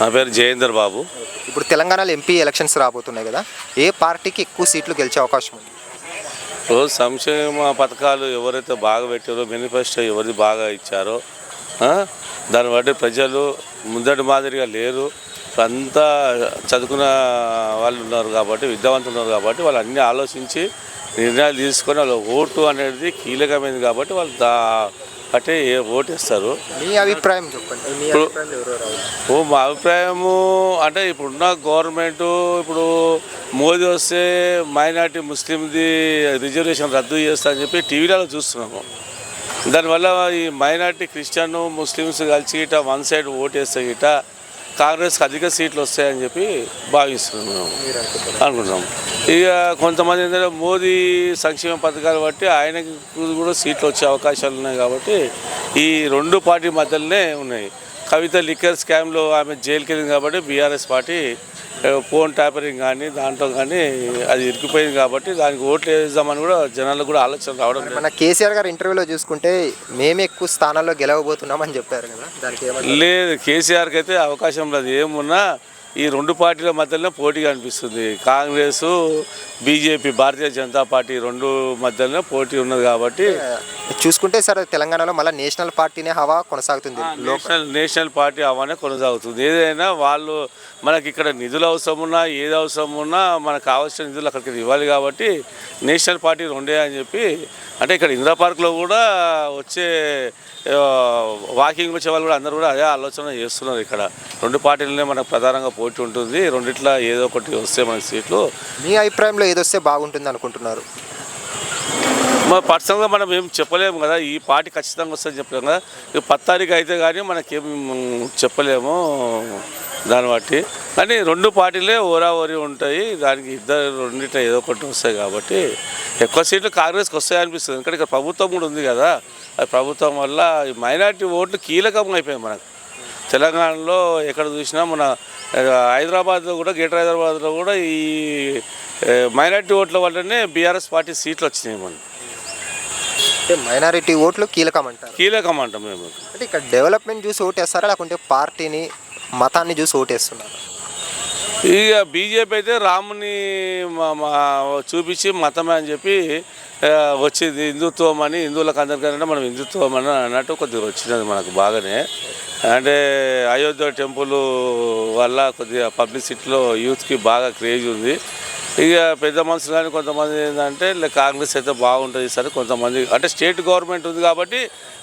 నా పేరు జయేందర్ బాబు. ఇప్పుడు తెలంగాణలో ఎంపీ ఎలక్షన్స్ రాబోతున్నాయి కదా ఏ పార్టీకి ఎక్కువ సీట్లు గెలిచే అవకాశం ఉంది? రోజు సంక్షేమ పథకాలు ఎవరైతే బాగా పెట్టారో మేనిఫెస్టో ఎవరిది బాగా ఇచ్చారో దాన్ని బట్టి ప్రజలు ముందటి మాదిరిగా లేరు. అంతా చదువుకున్న వాళ్ళు ఉన్నారు కాబట్టి విద్యావంతులు ఉన్నారు కాబట్టి వాళ్ళు అన్నీ ఆలోచించి నిర్ణయాలు తీసుకొని వాళ్ళ ఓటు అనేది కీలకమైనది కాబట్టి వాళ్ళు దా బట్టి ఏ ఓటు ఇస్తారు మీ అభిప్రాయం చెప్పండి ఓ మా అభిప్రాయము అంటే ఇప్పుడున్న గవర్నమెంట్ ఇప్పుడు మోదీ వస్తే మైనార్టీ ముస్లింది రిజర్వేషన్ రద్దు చేస్తా అని చెప్పి టీవీలలో చూస్తున్నాము. దానివల్ల ఈ మైనార్టీ క్రిస్టియన్ ముస్లిమ్స్ కలిసి ఇట వన్ సైడ్ ఓటేస్తే ఇట కాంగ్రెస్కి అధిక సీట్లు వస్తాయని చెప్పి భావిస్తున్నాం మేము. మీరు అనుకుంటున్నాం ఇక కొంతమంది ఏంటంటే మోదీ సంక్షేమ పథకాలు బట్టి ఆయనకు కూడా సీట్లు వచ్చే అవకాశాలు ఉన్నాయి కాబట్టి ఈ రెండు పార్టీ మధ్యలోనే ఉన్నాయి. కవిత లిక్కర్ స్కామ్లో ఆమె జైలుకి వెళ్ళింది కాబట్టి బీఆర్ఎస్ పార్టీ ఫోన్ ట్యాపరింగ్ కానీ దాంట్లో కానీ అది ఇరికిపోయింది కాబట్టి దానికి ఓట్లు వేద్దామని కూడా జనాలకు కూడా ఆలోచన రావడం మన కేసీఆర్ గారు ఇంటర్వ్యూలో చూసుకుంటే మేమే ఎక్కువ స్థానాల్లో గెలవబోతున్నాం అని చెప్పారు కదా దానికి లేదు కేసీఆర్కి అయితే అవకాశం లేదు. ఏమున్నా ఈ రెండు పార్టీల మధ్యలో పోటీగా అనిపిస్తుంది. కాంగ్రెస్ బీజేపీ భారతీయ జనతా పార్టీ రెండు మధ్యలో పోటీ ఉన్నది కాబట్టి చూసుకుంటే సార్ తెలంగాణలో మళ్ళీ నేషనల్ పార్టీనే హవా కొనసాగుతుంది. నేషనల్ నేషనల్ పార్టీ అవనే కొనసాగుతుంది. ఏదైనా వాళ్ళు మనకి ఇక్కడ నిధులు అవసరం ఉన్నా ఏది అవసరం ఉన్నా మనకు కావాల్సిన నిధులు అక్కడికి ఇవ్వాలి కాబట్టి నేషనల్ పార్టీ రెండే అని చెప్పి అంటే ఇక్కడ ఇందిరా పార్క్లో కూడా వచ్చే వాకింగ్ వచ్చే వాళ్ళు కూడా అందరూ కూడా అదే ఆలోచన చేస్తున్నారు ఇక్కడ. రెండు పార్టీలనే మనకు ప్రధానంగా పోటీ ఉంటుంది. రెండిట్ల ఏదో ఒకటి వస్తే మనకి సీట్లు. మీ అభిప్రాయంలో ఏదొస్తే బాగుంటుంది అనుకుంటున్నారు? మరి పర్సనల్గా మనం ఏం చెప్పలేము కదా ఈ పార్టీ ఖచ్చితంగా వస్తుందని చెప్పలేము కదా. ఇక పత్తారికి అయితే కానీ మనకేం చెప్పలేము దాన్ని బట్టి కానీ రెండు పార్టీలే ఓరా ఓరి ఉంటాయి దానికి ఇద్దరు రెండిట ఏదో ఒకటి వస్తాయి కాబట్టి ఎక్కువ సీట్లు కాంగ్రెస్కి వస్తాయి అనిపిస్తుంది. ఎందుకంటే ఇక్కడ ప్రభుత్వం కూడా ఉంది కదా అది ప్రభుత్వం వల్ల ఈ మైనార్టీ ఓట్లు కీలకం అయిపోయాయి మనకు. తెలంగాణలో ఎక్కడ చూసినా మన హైదరాబాద్లో కూడా గ్రేటర్ హైదరాబాద్లో కూడా ఈ మైనార్టీ ఓట్ల వల్లనే బీఆర్ఎస్ పార్టీ సీట్లు వచ్చినాయి మనకి. అంటే మైనారిటీ ఓట్లు కీలకం అంటారు. కీలకం అంటాం మేము. అంటే ఇక్కడ డెవలప్మెంట్ చూసి ఓటేస్తారా? లేకుంటే పార్టీని మతాన్ని చూసి ఓటేస్తున్నారు? ఇక బీజేపీ అయితే రాముని మా- మా చూపించి మతమే అని చెప్పి ఆ, వచ్చింది హిందుత్వం అని హిందువులకు అందరికన్నా మనం హిందుత్వం అని అన్నట్టు కొద్దిగా వచ్చినది మనకు బాగానే. అంటే అయోధ్య టెంపుల్ వల్ల కొద్దిగా పబ్లిసిటీలో యూత్కి బాగా క్రేజ్ ఉంది. ఇక పెద్ద మనుషులు కానీ కొంతమంది ఏంటంటే కాంగ్రెస్ అయితే బాగుంటుంది సరే కొంతమంది. అంటే స్టేట్ గవర్నమెంట్ ఉంది కాబట్టి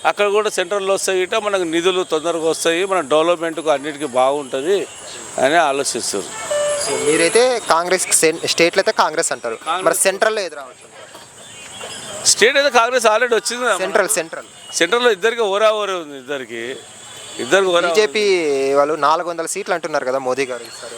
అక్కడ కూడా సెంట్రల్లో వస్తాయి ఇట మనకు నిధులు తొందరగా వస్తాయి మన డెవలప్మెంట్కు అన్నిటికీ బాగుంటుంది అని ఆలోచిస్తారు సో మీరైతే కాంగ్రెస్ స్టేట్లో అయితే కాంగ్రెస్ అంటారు. మరి సెంట్రల్లో ఏది రావచ్చు? స్టేట్ అయితే కాంగ్రెస్ ఆల్రెడీ వచ్చింది. Central central. సెంట్రల్లో ఇద్దరికి ఓరా ఓరే ఉంది ఇద్దరికి. ఇద్దరికి ఓరా బీజేపీ వాళ్ళు నాలుగు వందల సీట్లు అంటున్నారు కదా మోదీ గారు ఇస్తారు